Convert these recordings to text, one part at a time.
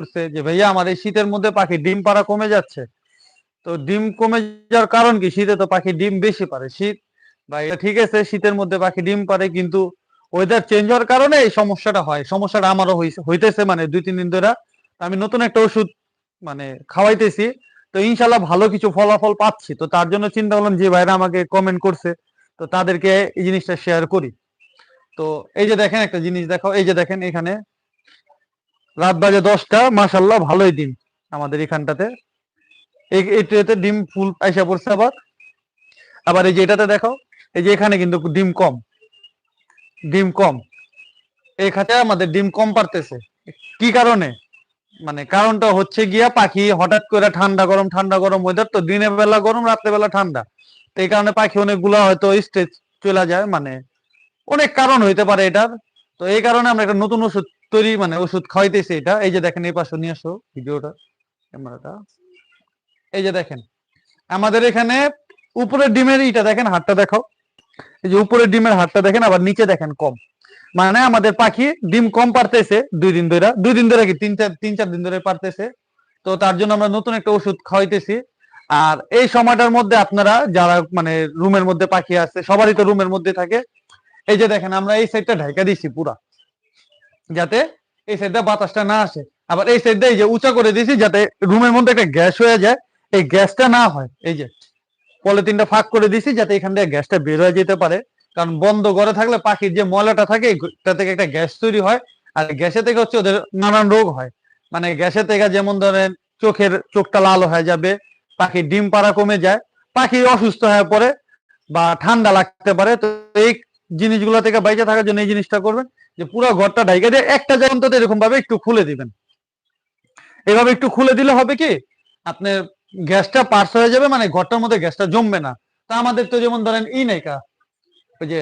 করছে যে, ভাইয়া আমার এই শীতের মধ্যে পাখি ডিম পাড়া কমে যাচ্ছে। তো ডিম কমে যাওয়ার কারণ কি? শীতে তো পাখি ডিম বেশি পারে শীত বা এটা ঠিক আছে, শীতের মধ্যে পাখি ডিম পারে কিন্তু ওয়েদার চেঞ্জ হওয়ার কারণে এই সমস্যাটা হয়। সমস্যাটা আমারও হইতেছে মানে দুই, তিন দিন ধরে। আমি নতুন একটা ওষুধ মানে খাওয়াইতেছি। তো ইনশাল্লাহ ভালো কিছু ফলাফল পাচ্ছি। তো তার জন্য চিন্তা করলাম যে, ভাইরা আমাকে কমেন্ট করছে। তো তাদেরকে এই জিনিসটা শেয়ার করি। তো এই যে দেখেন একটা জিনিস দেখো এই যে দেখেন এখানে রাত বাজে দশটা মাসাল্লাহ ভালোই ডিম আমাদের এখানটাতে। এটাতে ডিম ফুল আইসা পড়ছে আবার। আবার এই যে এটাতে দেখো, এই যে এখানে কিন্তু ডিম কম। ডিম কম। এই খাতে আমাদের ডিম কম পারতেছে। কি কারণে? মানে কারণটা হচ্ছে গিয়া পাখি হঠাৎ করে ঠান্ডা গরম ঠান্ডা গরম ওয়েদার তো দিনের বেলা গরম, রাত্রে বেলা ঠান্ডা। তো এই কারণে পাখি অনেকগুলা হয়তো স্টেজ চলে যায় মানে অনেক কারণ হইতে পারে এটার। তো এই কারণে আমরা একটা নতুন ওষুধ তৈরি মানে ওষুধ খাওয়াইতেছি এটা। এই যে দেখেন এই পাশে নিয়ে আসো ভিডিওটা, ক্যামেরাটা। এই যে দেখেন, আমাদের এখানে উপরের ডিমের ইটা দেখেন হাতটা দেখো। এই যে উপরের ডিমের হাতটা দেখেন, আবার নিচে দেখেন কম। মানে আমাদের পাখি ডিম কম পারতেছে দুই দিন ধরে দুই দিন ধরে কি তিন চার তিন চার দিন ধরে পারতেছে। তো তার জন্য আমরা নতুন একটা ওষুধ খাওয়াইতেছি। আর এই সময়টার মধ্যে আপনারা যারা মানে রুমের মধ্যে পাখি আছে, সবারই তো রুমের মধ্যে থাকে। এই যে দেখেন, আমরা এই সাইডটা ঢাকা দিছি পুরা। যাতে এই সাইডটা বাতাসটা না আসে। আবার এই সাইডটা এই যে উঁচা করে দিয়েছি যাতে রুমের মধ্যে একটা গ্যাস হয়ে যায়, এই গ্যাসটা না হয়, এই যে পলিথিনটা ফাঁক করে দিছি যাতে এখান থেকে গ্যাসটা বের হয়ে যেতে পারে। কারণ বন্ধ করে থাকলে পাখির যে ময়লাটা থাকে এটা থেকে একটা গ্যাস তৈরি হয়, আর গ্যাসে থেকে হচ্ছে ওদের নানান রোগ হয়। মানে গ্যাসে থেকে যেমন ধরেন চোখের চোখটা লাল হয়ে যাবে, পাখির ডিম পাড়া কমে যায়, পাখি অসুস্থ হয়ে পড়ে বা ঠান্ডা লাগতে পারে, তো এই জিনিসগুলো থেকে বাইরে থাকার জন্য এই জিনিসটা করবেন, যে পুরো ঘরটা ঢাইকা দিয়ে একটা জায়গা অন্তত এরকম ভাবে একটু খুলে দিবেন। এভাবে একটু খুলে দিলে হবে কি, আপনার গ্যাসটা পার্স হয়ে যাবে মানে ঘরটার মধ্যে গ্যাসটা জমবে না। তা আমাদের তো যেমন ধরেন ই নাই কা, ওই যে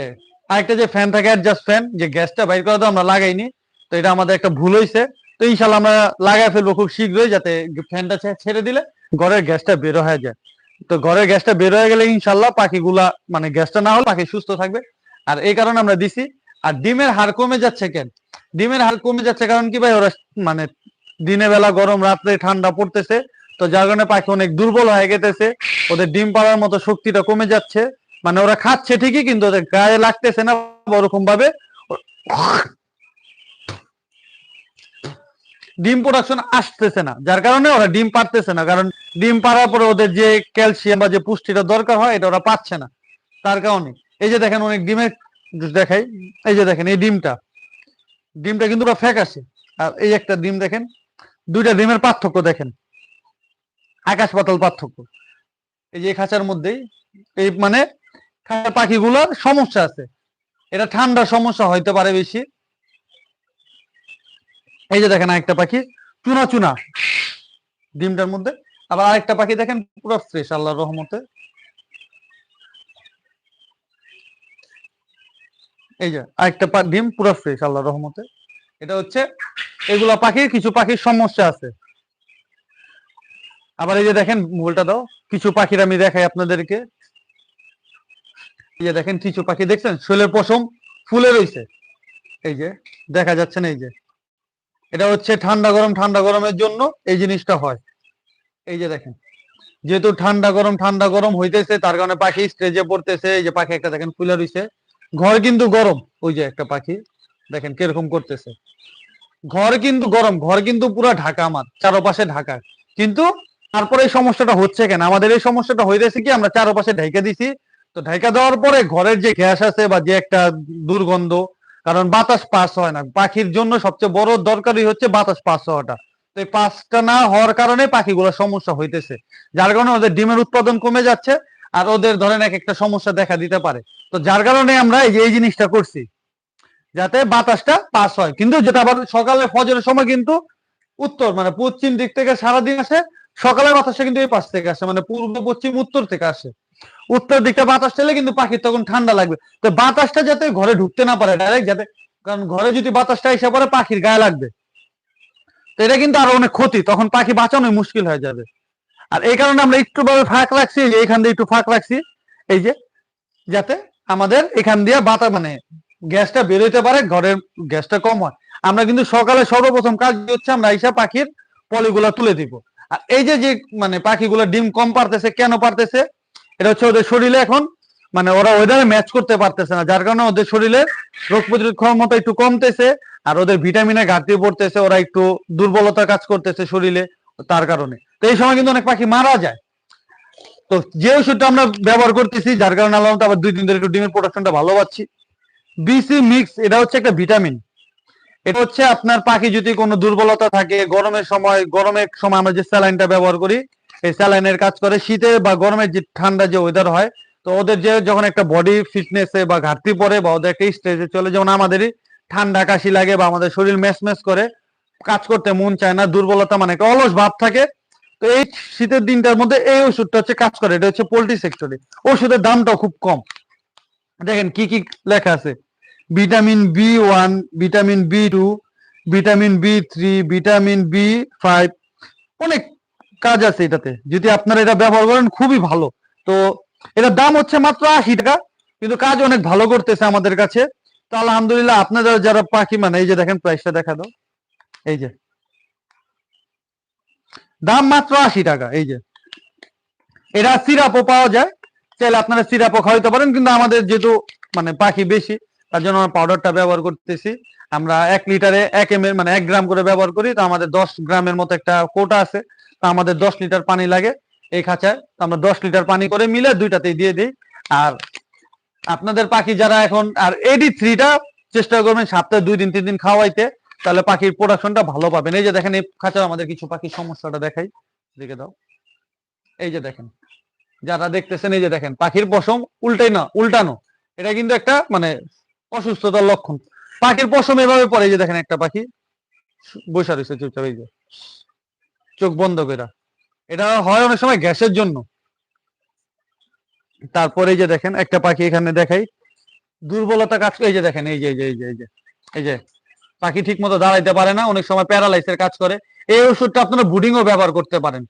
আরেকটা যে ফ্যান থাকে অ্যাডজাস্ট ফ্যান যে গ্যাসটা বাইর করা তো আমরা লাগাইনি, তো এটা আমাদের একটা ভুল হয়েছে তো ইনশাল্লাহ আমরা লাগাই ফেলব খুব শীঘ্রই, যাতে ফ্যানটা ছেড়ে দিলে ঘরের গ্যাসটা বের হয়ে যায়। তো ঘরের গ্যাসটা বের হয়ে গেলে ইনশাল্লাহ পাখিগুলা মানে গ্যাসটা না হলে পাখি সুস্থ থাকবে। আর এই কারণে আমরা দিছি। আর ডিমের হার কমে যাচ্ছে কেন? ডিমের হার কমে যাচ্ছে কারণ কি ভাই, ওরা মানে দিনের বেলা গরম, রাত্রে ঠান্ডা পড়তেছে। তো যার কারণে পাখি অনেক দুর্বল হয়ে গেতেছে। ওদের ডিম পাড়ার মতো শক্তিটা কমে যাচ্ছে। মানে ওরা খাচ্ছে ঠিকই, কিন্তু ওদের গায়ে লাগতেছে না ওরকম ভাবে ডিম প্রোডাকশন আসতেছে না। যার কারণে ওরা ডিম পারতেছে না। কারণ ডিম পাড়ার পরে ওদের যে ক্যালসিয়াম বা যে পুষ্টিটা দরকার হয়, এটা ওরা পাচ্ছে না। তার কারণে। এই যে দেখেন অনেক ডিমের দেখাই, এই যে দেখেন এই ডিমটা। ডিমটা কিন্তু ফ্যাক আছে। আর এই একটা ডিম দেখেন, দুইটা ডিমের পার্থক্য দেখেন। আকাশ পাতাল পার্থক্য। এই যে খাঁচার মধ্যেই, এই মানে খাঁচার পাখিগুলোর সমস্যা আছে। এটা ঠান্ডার সমস্যা হইতে পারে বেশি। এই যে দেখেন আরেকটা পাখি, চুনা চুনা। ডিমটার মধ্যে। আবার আরেকটা পাখি দেখেন, পুরো ফ্রেশ আল্লাহর রহমতে। এই যে আরেকটা ডিম পুরো ফ্রেশ আল্লাহর রহমতে। এটা হচ্ছে এগুলা পাখির কিছু পাখির সমস্যা আছে। আবার এই যে দেখেন মোবাইলটা দাও, কিছু পাখির আমি দেখাই আপনাদেরকে। এই যে দেখেন, কিছু পাখি দেখছেন? শোলের পশম ফুলে রয়েছে এই যে, দেখা যাচ্ছে না এই যে। এটা হচ্ছে ঠান্ডা গরম, ঠান্ডা গরমের জন্য এই জিনিসটা হয়। এই যে দেখেন, যেহেতু ঠান্ডা গরম ঠান্ডা গরম হইতেছে, তার কারণে পাখি স্টেজে পড়তেছে। এই যে পাখি একটা দেখেন ফুলে রয়েছে ঘর কিন্তু গরম। ওই যে একটা পাখি, দেখেন কীরকম করতেছে। ঘর কিন্তু গরম, ঘর কিন্তু পুরো ঢাকা আমার, চারপাশে ঢাকা। কিন্তু তারপরে এই সমস্যাটা হচ্ছে কেন? আমাদের এই সমস্যাটা হইতেছে কি, আমরা চারপাশে ঢাইকা দিছি। তো ঢাইকা দেওয়ার পরে ঘরের যে গ্যাস আছে বা যে একটা দুর্গন্ধ, কারণ বাতাস পাস হয় না। পাখির জন্য সবচেয়ে বড় দরকারই হচ্ছে বাতাস পাস হওয়াটা। তো এই পাসটা না হওয়ার কারণে পাখিগুলোর সমস্যা হইতেছে। যার কারণে ওদের ডিমের উৎপাদন কমে যাচ্ছে, আর ওদের ধরেন এক একটা সমস্যা দেখা দিতে পারে। তো যার কারণে আমরা এই যে, এই জিনিসটা করছি, যাতে বাতাসটা পাস হয়। কিন্তু যেটা আবার সকালে ফজরের সময় কিন্তু উত্তর মানে পশ্চিম দিক থেকে সারাদিন আসে সকালে বাতাসটা কিন্তু এই পাশ থেকে আসে মানে পূর্ব, পশ্চিম, উত্তর থেকে আসে। উত্তর দিকটা বাতাস ঠেলে কিন্তু পাখির তখন ঠান্ডা লাগবে। তো বাতাসটা যাতে ঘরে ঢুকতে না পারে ডাইরেক্ট যাতে, কারণ ঘরে যদি বাতাসটা এসে পড়ে, পাখির গায়ে লাগবে। তো এটা কিন্তু আরও অনেক ক্ষতি, তখন পাখি বাঁচানো মুশকিল হয়ে যাবে। আর এই কারণে আমরা একটু ভাবে ফাঁক রাখছি যে এখান দিয়ে একটু ফাঁক রাখছি, এই যে, যাতে আমাদের এখান দিয়ে বাতা মানে গ্যাসটা বেরোতে পারে, ঘরের গ্যাসটা কম হয়। আমরা কিন্তু সকালে সর্বপ্রথম কাজ হচ্ছে, আমরা এইসব পাখির পলিগুলা তুলে দিব। আর এই যে যে মানে পাখিগুলো ডিম কম পারতেছে, কেন পারতেছে? এটা হচ্ছে ওদের শরীরে এখন মানে ওরা ওয়েদারে ম্যাচ করতে পারতেছে না, যার কারণে ওদের শরীরে রোগ প্রতিরোধ ক্ষমতা একটু কমতেছে আর ওদের ভিটামিনের ঘাটতি পড়তেছে, ওরা একটু দুর্বলতা কাজ করতেছে শরীরে তার কারণে। তো এই সময় কিন্তু অনেক পাখি মারা যায়। তো যে ওষুধটা আমরা ব্যবহার করতেছি, যার কারণে আল্লাহ আবার দুই দিন ধরে একটু ডিমের প্রোডাকশনটা ভালো পাচ্ছি। বিসি মিক্স এটা হচ্ছে একটা ভিটামিন এটা হচ্ছে আপনার পাখি যদি কোনো দুর্বলতা থাকে, গরমের সময় গরমের সময় আমরা যে স্যালাইনটা ব্যবহার করি, এই স্যালাইনের কাজ করে। শীতে বা গরমের যে ঠান্ডা যে ওয়েদার হয়, তো ওদের যে যখন একটা বডি ফিটনেসে বা ঘাটতি পড়ে বা ওদের একটা স্টেজে চলে, যেমন আমাদেরই ঠান্ডা কাশি লাগে বা আমাদের শরীর ম্যাচ ম্যাচ করে, কাজ করতে মন চায় না, দুর্বলতা মানে অলস ভাব থাকে তো এই শীতের দিনটার মধ্যে এই ওষুধটা হচ্ছে কাজ করে, এটা হচ্ছে পোল্ট্রি সেক্টরে। ওষুধের দামটাও খুব কম। দেখেন কি কি লেখা আছে? Vitamin B one, vitamin B two, vitamin B three, vitamin B five, অনেক কাজ আছে এটাতে। যদি আপনারা এটা ব্যবহার করেন, খুবই ভালো। তো এটার দাম হচ্ছে মাত্র আশি টাকা, কিন্তু কাজ অনেক ভালো করতেছে আমাদের কাছে। তো আলহামদুলিল্লাহ আপনারা যারা পাখি মানে এই যে দেখেন প্রাইসটা দেখা দাও। এই যে। দাম মাত্র আশি টাকা, এই যে। এটা সিরাপও পাওয়া যায়, চাইলে আপনারা সিরাপও খাওয়াইতে পারেন, কিন্তু আমাদের যেহেতু মানে পাখি বেশি, তার জন্য আমরা পাউডারটা ব্যবহার করতেছি। আমরা এক লিটারে এক এম মানে এক গ্রাম করে ব্যবহার করি, তো আমাদের দশ গ্রামের মতো একটা কোটা আছে, তো আমাদের দশ লিটার পানি লাগে এই খাঁচায়, তো আমরা দশ লিটার পানি করে মিলে দুইটাতেই দিয়ে দিই। আর আপনাদের পাখি যারা এখন, আর এডি থ্রিটা চেষ্টা করবেন সপ্তাহে দুই দিন, তিন দিন খাওয়াইতে। তাহলে পাখির প্রোডাকশনটা ভালো পাবেন। এই যে দেখেন, এই খাঁচার আমাদের কিছু পাখির সমস্যাটা দেখাই। দেখে দাও। এই যে দেখেন, যারা দেখতেছেন, এই যে দেখেন, পাখির পশম উল্টাই না, উল্টানো। এটা কিন্তু একটা মানে অসুস্থতার লক্ষণ। পাখির পশম এভাবে পড়ে যে দেখেন একটা পাখি, বসে রয়েছে চুপচাপ, এই যে। চোখ বন্ধ করে এটা হয় অনেক সময় গ্যাসের জন্য। তারপরে যে দেখেন, একটা পাখি এখানে দেখাই। দুর্বলতা কাজ, এই যে দেখেন, এই যে এই যে এই যে এই যে। পাখি ঠিক মতো দাঁড়াইতে পারে না, অনেক সময় প্যারালাইসের কাজ করে। এই ওষুধটা আপনারা বুডিংও ব্যবহার করতে পারেন।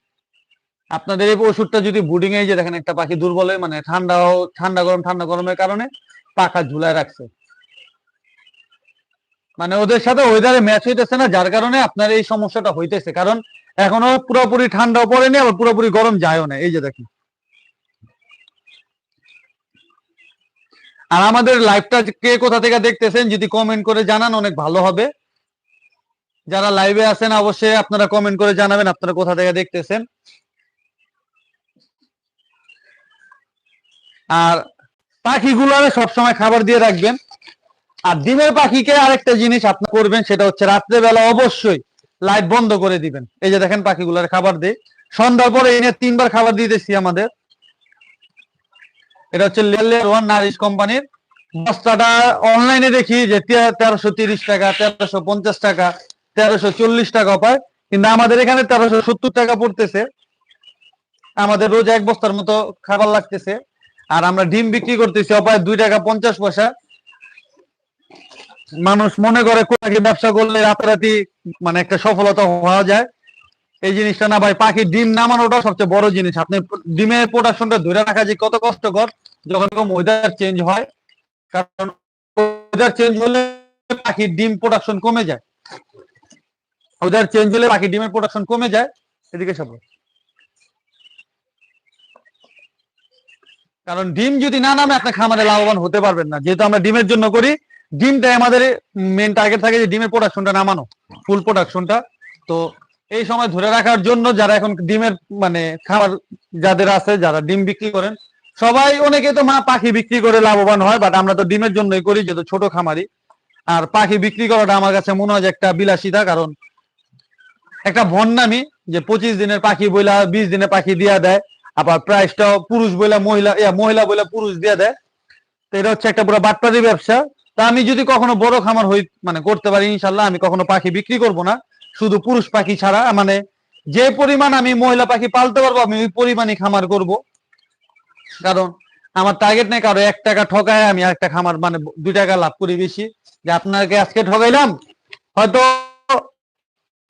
আপনাদের এই ওষুধটা যদি বুডিং এ যে দেখেন একটা পাখি দুর্বল হয়ে মানে ঠান্ডা ঠান্ডা গরম, ঠান্ডা গরমের কারণে পাখা ঝুলায় রাখছে। মানে ওদের সাথে ওয়েদারে ম্যাচ হইতেছে না, যার কারণে আপনার এই সমস্যাটা হইতেছে। কারণ এখনও পুরোপুরি ঠান্ডাও পড়েনি, আবার পুরোপুরি গরম যায়ও না। এই যে দেখেন। আর আমাদের লাইভটা কে কোথা থেকে দেখতেছেন, যদি কমেন্ট করে জানান, অনেক ভালো হবে। যারা লাইভে আছেন, অবশ্যই আপনারা কমেন্ট করে জানাবেন, আপনারা কোথা থেকে দেখতেছেন। আর পাখিগুলো সবসময় খাবার দিয়ে রাখবেন। আর ডিমের পাখিকে আরেকটা জিনিস আপনি করবেন, সেটা হচ্ছে রাত্রেবেলা অবশ্যই লাইট বন্ধ করে দিবেন। এই যে দেখেন পাখিগুলোর খাবার দেয়। সন্ধ্যার পরে এনে তিনবার খাবার দিতেছি আমাদের। এটা হচ্ছে লেয়ার ওয়ান নারিশ কোম্পানির। বস্তাটা অনলাইনে দেখি যে তেরোশো তিরিশ টাকা, তেরোশো পঞ্চাশ টাকা, তেরোশো চল্লিশ টাকা পায়। কিন্তু আমাদের এখানে তেরোশো সত্তর টাকা পড়তেছে। আমাদের রোজ এক বস্তার মতো খাবার লাগতেছে। আর আমরা ডিম বিক্রি করতেছি অপায় দুই টাকা পঞ্চাশ পয়সা। মানুষ মনে করে কোথাকে ব্যবসা করলে রাতারাতি মানে একটা সফলতা হওয়া যায়। এই জিনিসটা না ভাই পাখির ডিম নামানোটা সবচেয়ে বড় জিনিস। আপনি ডিমের প্রোডাকশনটা ধরে রাখা যে কত কষ্টকর। যখন ওয়েদার চেঞ্জ হয়, কারণ ওয়েদার চেঞ্জ হলে পাখির ডিম প্রোডাকশন কমে যায়। ওয়েদার চেঞ্জ হলে পাখির ডিমের প্রোডাকশন কমে যায়, এদিকে সব। কারণ ডিম যদি না নামে আপনি খামারে লাভবান হতে পারবেন না। যেহেতু আমরা ডিমের জন্য করি, ডিমটাই আমাদের মেন টার্গেট থাকে যে ডিমের প্রোডাকশনটা নামানো ফুল প্রোডাকশনটা তো এই সময় ধরে রাখার জন্য যারা এখন ডিমের মানে খাবার যাদের আছে, যারা ডিম বিক্রি করেন সবাই অনেকে তো মা পাখি বিক্রি করে লাভবান হয় বাট আমরা তো ডিমের জন্যই করি, যেহেতু ছোট খামারি। আর পাখি বিক্রি করাটা আমার কাছে মনে হয় একটা বিলাসিতা, কারণ একটা ভন্নামি যে পঁচিশ দিনের পাখি বইলা বিশ দিনের পাখি দিয়া দেয়, আবার প্রাইসটাও পুরুষ বইলা মহিলা মহিলা বইলা পুরুষ দিয়ে দেয়। তো এটা হচ্ছে একটা পুরো বাটপারি ব্যবসা। তা আমি যদি কখনো বড় খামার হই মানে করতে পারি, ইনশাল্লাহ, আমি কখনো পাখি বিক্রি করব না। শুধু পুরুষ পাখি ছাড়া মানে যে পরিমাণ আমি মহিলা পাখি পালতে পারব, আমি ওই পরিমাণই খামার করব। কারণ আমার টার্গেট নেই কারও এক টাকা ঠকায় আমি একটা খামার মানে দুই টাকা লাভ করি বেশি। যে আপনাকে আজকে ঠকাইলাম, হয়তো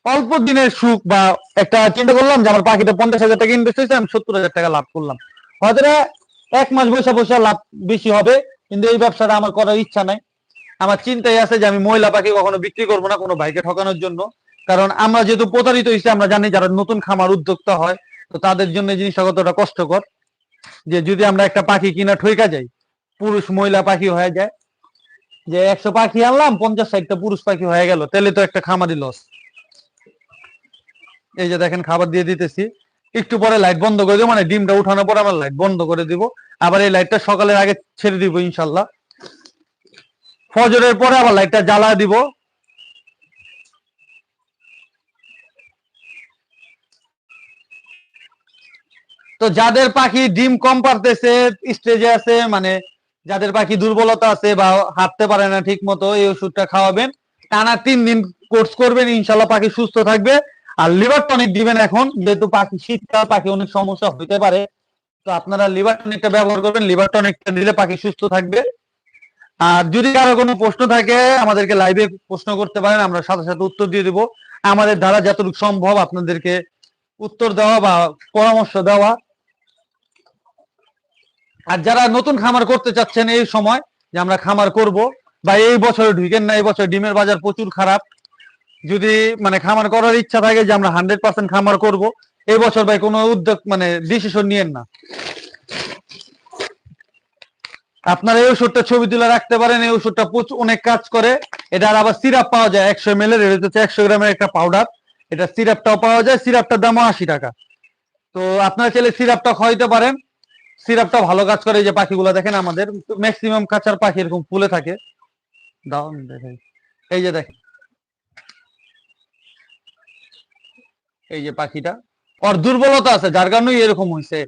অল্প দিনের সুখ বা একটা চিন্তা করলাম যে আমার পাখিটা পঞ্চাশ হাজার টাকা ইনভেস্ট হয়েছে, আমি সত্তর হাজার টাকা লাভ করলাম। হয়তো এক মাস বসে বসে লাভ বেশি হবে, কিন্তু এই ব্যবসাটা আমার করার ইচ্ছা নাই। আমার চিন্তাই আছে যে আমি মহিলা পাখি কখনো বিক্রি করব না কোনো ভাইকে ঠকানোর জন্য। কারণ আমরা যেহেতু প্রতারিত হয়েছি, আমরা জানি যারা নতুন খামার উদ্যোক্তা হয়, তো তাদের জন্য জিনিসটা কতটা কষ্টকর। যে যদি আমরা একটা পাখি কিনা ঠইকা যাই, পুরুষ মহিলা পাখি হয়ে যায়। যে একশো পাখি আনলাম, পঞ্চাশ ষাটটা পুরুষ পাখি হয়ে গেল, তাহলে তো একটা খামারি লস এই যে দেখেন, খাবার দিয়ে দিতেছি। একটু পরে লাইট বন্ধ করে দেবো মানে ডিমটা উঠানোর পর আমরা লাইট বন্ধ করে দিব। আবার এই লাইটটা সকালের আগে ছেড়ে দিব, ইনশাল্লাহ। ফজরের পরে আবার লাইটটা জ্বালা দিব। তো যাদের পাখি ডিম কম পারতেছে স্টেজে আছে মানে যাদের পাখি দুর্বলতা আছে বা হাঁটতে পারে না ঠিক মতো এই ওষুধটা খাওয়াবেন। টানা তিন দিন কোর্স করবেন, ইনশাল্লাহ পাখি সুস্থ থাকবে। আর লিভার টনিক দিবেন এখন, যেহেতু পাখি শীতকাল, পাখি অনেক সমস্যা হতে পারে। তো আপনারা লিভার টনিকটা ব্যবহার করবেন লিভার টনিকটা দিলে পাখি সুস্থ থাকবে। আর যদি কারও কোনো প্রশ্ন থাকে, আমাদেরকে লাইভে প্রশ্ন করতে পারেন, আমরা সাথে সাথে উত্তর দিয়ে দিব। আমাদের দ্বারা যতটুকু সম্ভব আপনাদেরকে উত্তর দেওয়া বা পরামর্শ দেওয়া। আর যারা নতুন খামার করতে চাচ্ছেন এই সময় যে আমরা খামার করব, বা এই বছরে ঢুকেন না, এই বছর ডিমের বাজার প্রচুর খারাপ, যদি মানে খামার করার ইচ্ছা থাকে যে আমরা হান্ড্রেড পার্সেন্ট খামার করব, এই বছর ভাই কোনো উদ্যোগ মানে ডিসিশন নিয়েন না। আপনারা এই ওষুধটা ছবি তুলে রাখতে পারেন, এই ওষুধটা অনেক কাজ করে। এটার আবার সিরাপ পাওয়া যায়, একশো এম এল এর হচ্ছে একশো গ্রামের একটা পাউডার এটা সিরাপটাও পাওয়া যায়, সিরাপটার দামও আশি টাকা। তো আপনারা চাইলে সিরাপটা খাওয়াইতে পারেন। সিরাপটা ভালো কাজ করে যে পাখিগুলো দেখেন আমাদের ম্যাক্সিমাম কাঁচার পাখি এরকম ফুলে থাকে। দাও, দেখাই। এই যে দেখেন। এই যে পাখিটা। ওর দুর্বলতা আছে, যার কারণেই এরকম হয়েছে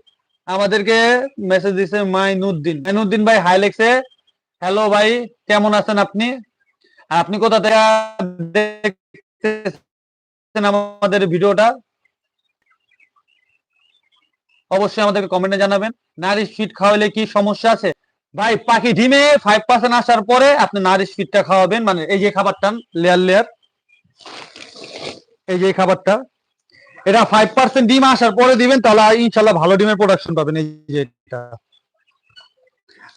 আমাদেরকে মেসেজ দিছে মাইনুদ্দিন। মাইনুদ্দিন ভাই হাই লেখছে। হ্যালো ভাই, কেমন আছেন আপনি? আপনি কোথা থেকে আমাদের ভিডিওটা? অবশ্যই আমাদেরকে কমেন্টে জানাবেন। নারিশ ফিট খাওয়ালে কি সমস্যা আছে? ভাই, পাখি ডিমে ফাইভ পার্সেন্ট আসার পরে আপনি নারিশ ফিটটা খাওয়াবেন মানে এই যে খাবারটা লেয়ার লেয়ার এই যে খাবারটা। এটা ফাইভ পার্সেন্ট ডিম আসার পরে দিবেন, তাহলে ইনশাল্লাহ ভালো ডিমের প্রোডাকশন পাবেন এই যে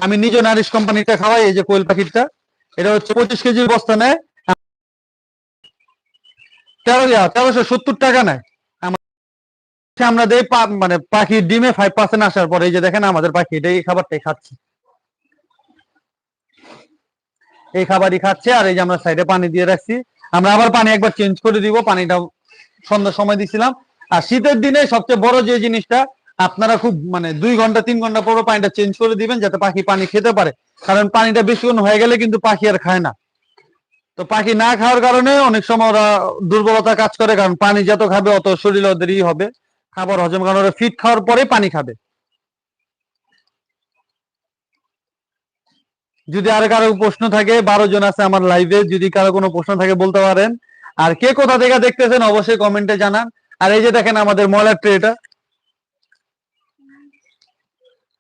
আমি নিজে নারিশ কোম্পানিটা খাওয়াই, এই যে কোয়েল পাখিটা এটা হচ্ছে পঁচিশ কেজির বস্তা নেয়। তেরো, তেরোশো সত্তর টাকা নেয়। আমরা দেই মানে পাখি ডিমে ফাইভ পার্সেন্ট আসার পরে, এই যে দেখেন আমাদের পাখি এটা এই খাবারটাই খাচ্ছে। এই খাবারই খাচ্ছে আর এই যে আমরা সাইডে পানি দিয়ে রাখছি। আমরা আবার পানি একবার চেঞ্জ করে দিব পানিটা সন্ধ্যার সময় দিছিলাম। আর শীতের দিনে সবচেয়ে বড় যে জিনিসটা, আপনারা খুব মানে দুই ঘণ্টা, তিন ঘণ্টা পর পানিটা চেঞ্জ করে দিবেন যাতে পাখি পানি খেতে পারে। কারণ পানিটা বেশিক্ষণ হয়ে গেলে কিন্তু পাখি আর খায় না। তো পাখি না খাওয়ার কারণে অনেক সময় ওরা দুর্বলতা কাজ করে, কারণ পানি যত খাবে অত শরীর ওদেরই হবে। খাবার হজম কারণ ওরা ফিট খাওয়ার পরে পানি খাবে। যদি আর কারও প্রশ্ন থাকে, বারো জন আছে আমার লাইভে যদি কারও কোনো প্রশ্ন থাকে বলতে পারেন। আর কে কোথা থেকে দেখতেছেন অবশ্যই কমেন্টে জানান। আর এই যে দেখেন আমাদের ময়লার ট্রেটা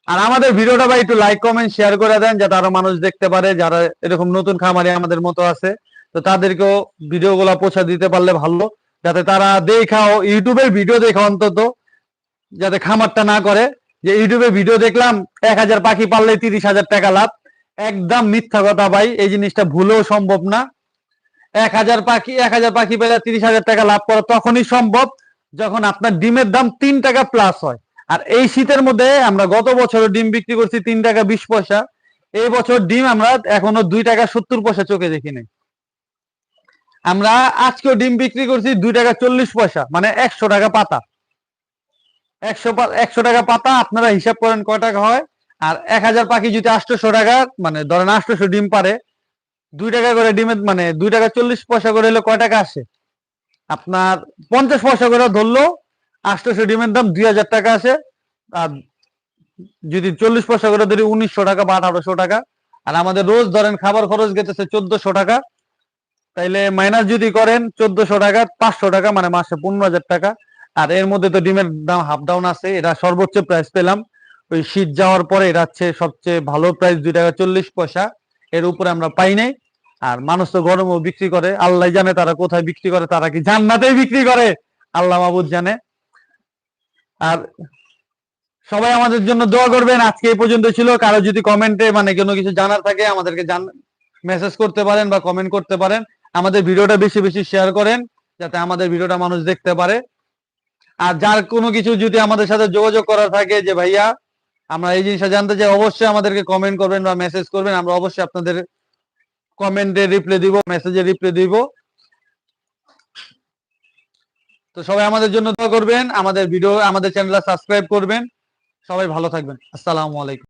আর আমাদের ভিডিওটা ভাই একটু লাইক কমেন্ট শেয়ার করে দেন, যাতে আরও মানুষ দেখতে পারে, যারা এরকম নতুন খামারি আমাদের মতো আছে। তো তাদেরকেও ভিডিও গুলা পৌঁছা দিতে পারলে ভালো। যাতে তারা দেখাও, ইউটিউবের ভিডিও দেখা অন্তত, যাতে খামারটা না করে। যে ইউটিউবে ভিডিও দেখলাম, এক হাজার পাখি পারলে তিরিশ হাজার টাকা লাভ। একদম মিথ্যা কথা ভাই, এই জিনিসটা ভুলেও সম্ভব না। এক হাজার পাখি, এক হাজার পাখি পেলে তিরিশ হাজার টাকা লাভ করা তখনই সম্ভব, যখন আপনার ডিমের দাম তিন টাকা প্লাস হয়। আর এই শীতের মধ্যে আমরা গত বছর ডিম বিক্রি করছি তিন টাকা বিশ পয়সা। এই বছর ডিম আমরা এখনও দুই টাকা সত্তর পয়সা চোখে দেখি আমরা আজকেও ডিম বিক্রি করছি দুই টাকা চল্লিশ পয়সা মানে একশো টাকা পাতা। একশো একশো টাকা পাতা, আপনারা হিসাব করেন কয় টাকা হয়। আর এক হাজার পাখি যদি আটশোশো টাকা মানে ধরেন আটশোশো ডিম পারে, দুই টাকা করে ডিমের মানে দুই টাকা চল্লিশ পয়সা করে হলে কয় টাকা আসে? আপনার পঞ্চাশ পয়সা করে ধরলো, আটশোশো ডিমের দাম দুই হাজার টাকা আসে। আর যদি চল্লিশ পয়সা করে ধরি, উনিশশো টাকা বা আঠারোশো টাকা। আর আমাদের রোজ ধরেন খাবার খরচ গেতেছে চোদ্দশো টাকা। তাইলে মাইনাস যদি করেন চোদ্দশো টাকা, পাঁচশো টাকা মানে মাসে পনেরো হাজার টাকা। আর এর মধ্যে তো ডিমের দাম হাফ ডাউন আছে, এটা সর্বোচ্চ প্রাইস পেলাম। ওই শীত যাওয়ার পরে এটা হচ্ছে সবচেয়ে ভালো প্রাইস দুই টাকা চল্লিশ পয়সা। এর উপরে আমরা পাই নাই। আর মানুষ তো গরমও বিক্রি করে, আল্লাহ জানে তারা কোথায় বিক্রি করে, তারা কি জান্নাতেই বিক্রি করে, আল্লাহ মাহবুদ জানে। আর সবাই আমাদের জন্য দোয়া করবেন, আজকে এই পর্যন্ত ছিল। কারও যদি কমেন্টে মানে কোনো কিছু জানার থাকে, আমাদেরকে জান মেসেজ করতে পারেন বা কমেন্ট করতে পারেন। আমাদের ভিডিওটা বেশি বেশি শেয়ার করেন, যাতে আমাদের ভিডিওটা মানুষ দেখতে পারে। আর যার কোনো কিছু যদি আমাদের সাথে যোগাযোগ করা থাকে যে, ভাইয়া, আমরা এই জিনিসটা জানতে চাই, অবশ্যই আমাদেরকে কমেন্ট করবেন বা মেসেজ করবেন। আমরা অবশ্যই আপনাদের কমেন্টে রিপ্লাই দিব মেসেজে রিপ্লাই দিব। তো সবাই আমাদের জন্য দোয়া করবেন। আমাদের ভিডিও আমাদের চ্যানেলটা সাবস্ক্রাইব করবেন। সবাই ভালো থাকবেন। আসসালামু আলাইকুম।